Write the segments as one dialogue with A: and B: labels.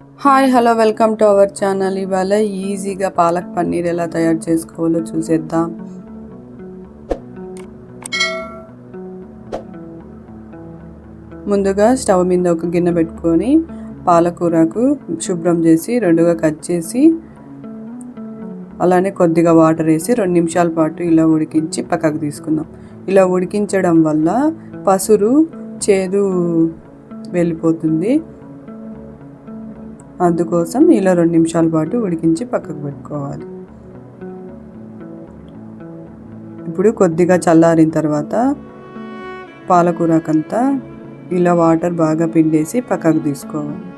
A: Hi hello welcome to our channel. ఇవాళ ఈజీగా పాలక్ పన్నీర్ ఎలా తయారు చేసుకోవాలో చూసేద్దాం. ముందుగా స్టవ్ మీద ఒక గిన్నె పెట్టుకొని పాలకూరకు శుభ్రం చేసి రెండుగా కట్ చేసి అలానే కొద్దిగా వాటర్ వేసి రెండు నిమిషాల పాటు ఇలా ఉడికించి పక్కకు తీసుకుందాం. ఇలా ఉడికించడం వల్ల పసురు చేదు వెళ్ళిపోతుంది. అందుకోసం ఇలా రెండు నిమిషాల పాటు ఉడికించి పక్కకు పెట్టుకోవాలి. ఇప్పుడు కొద్దిగా చల్లారిన తర్వాత పాలకూరకంతా ఇలా వాటర్ బాగా పిండేసి పక్కకు తీసుకోవాలి.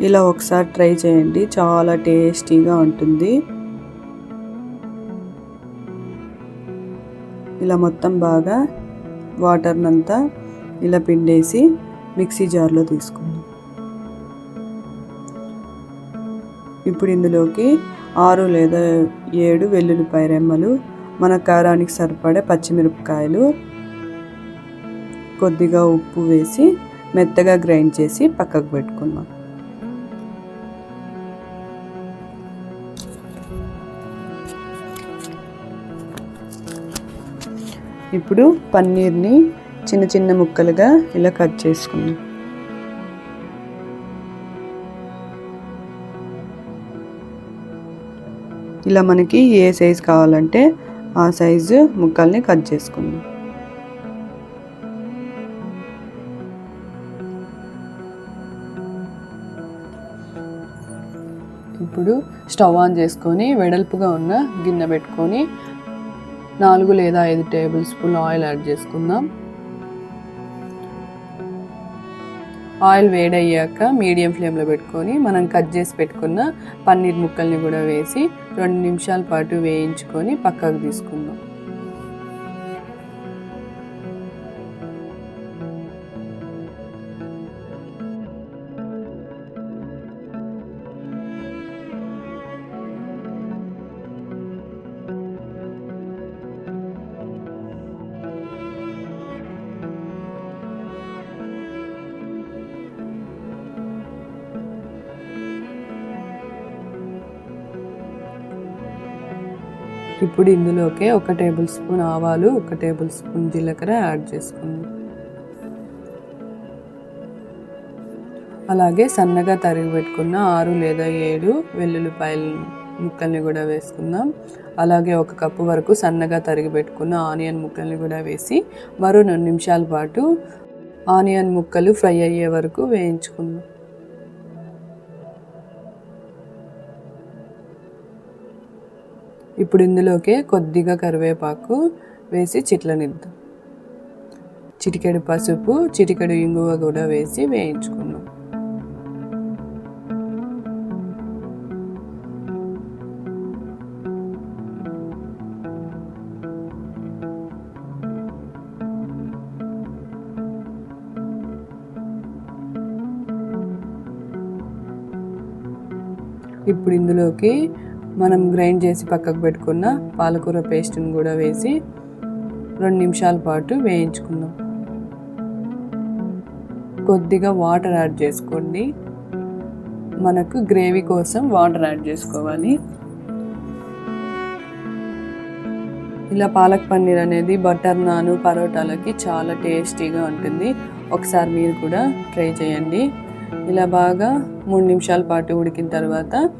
A: ఇలా ఒకసారి ట్రై చేయండి. చాలా టేస్టీగా ఉంటుంది. ఇలా మొత్తం బాగా వాటర్నంతా ఇలా పిండేసి మిక్సీ జార్లో తీసుకుందాం. ఇప్పుడు ఇందులోకి ఆరు లేదా ఏడు వెల్లుల్లిపాయ రెమ్మలు మన కారానికి సరిపడే పచ్చిమిరపకాయలు కొద్దిగా ఉప్పు వేసి మెత్తగా గ్రైండ్ చేసి పక్కకు పెట్టుకుందాం. ఇప్పుడు పన్నీర్ని చిన్న చిన్న ముక్కలుగా ఇలా కట్ చేసుకుందాం. ఇలా మనకి ఏ సైజు కావాలంటే ఆ సైజు ముక్కల్ని కట్ చేసుకుందాం. ఇప్పుడు స్టవ్ ఆన్ చేసుకొని వెడల్పుగా ఉన్న గిన్నె పెట్టుకొని నాలుగు లేదా ఐదు టేబుల్ స్పూన్ ఆయిల్ యాడ్ చేసుకుందాం. ఆయిల్ వేడయ్యాక మీడియం ఫ్లేమ్లో పెట్టుకొని మనం కట్ చేసి పెట్టుకున్న పన్నీర్ ముక్కల్ని కూడా వేసి రెండు నిమిషాల పాటు వేయించుకొని పక్కకు తీసుకుందాం. ఇప్పుడు ఇందులోకే ఒక టేబుల్ స్పూన్ ఆవాలు ఒక టేబుల్ స్పూన్ జీలకర్ర యాడ్ చేసుకుందాం. అలాగే సన్నగా తరిగి పెట్టుకున్న ఆరు లేదా ఏడు వెల్లుల్లిపాయలు ముక్కల్ని కూడా వేసుకుందాం. అలాగే ఒక కప్పు వరకు సన్నగా తరిగి పెట్టుకున్న ఆనియన్ ముక్కల్ని కూడా వేసి మరో రెండు నిమిషాల పాటు ఆనియన్ ముక్కలు ఫ్రై అయ్యే వరకు వేయించుకుందాం. ఇప్పుడు ఇందులోకి కొద్దిగా కరివేపాకు వేసి చిట్లనిద్దాం. చిటికెడు పసుపు చిటికెడు ఇంగువ కూడా వేసి వేయించుకున్నాం ఇప్పుడు ఇందులోకి మనం గ్రైండ్ చేసి పక్కకు పెట్టుకున్న పాలకూర పేస్ట్ని కూడా వేసి రెండు నిమిషాల పాటు వేయించుకుందాం. కొద్దిగా వాటర్ యాడ్ చేసుకోండి. మనకు గ్రేవీ కోసం వాటర్ యాడ్ చేసుకోవాలి. ఇలా పాలక్ పన్నీర్ అనేది బటర్ నాను పరోటాలకి చాలా టేస్టీగా ఉంటుంది. ఒకసారి మీరు కూడా ట్రై చేయండి. ఇలా బాగా మూడు నిమిషాల పాటు ఉడికిన తర్వాత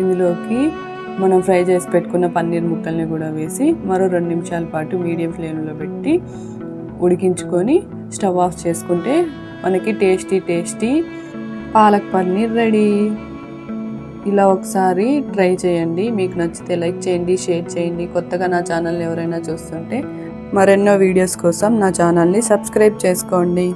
A: ఇందులోకి మనం ఫ్రై చేసి పెట్టుకున్న పన్నీర్ ముక్కల్ని కూడా వేసి మరో రెండు నిమిషాల పాటు మీడియం ఫ్లేమ్లో పెట్టి ఉడికించుకొని స్టవ్ ఆఫ్ చేసుకుంటే మనకి tasty tasty palak paneer ready. ఇలా ఒకసారి ట్రై చేయండి. మీకు నచ్చితే లైక్ చేయండి షేర్ చేయండి. కొత్తగా నా ఛానల్ని ఎవరైనా చూస్తుంటే మరెన్నో వీడియోస్ కోసం నా ఛానల్ని సబ్స్క్రైబ్ చేసుకోండి.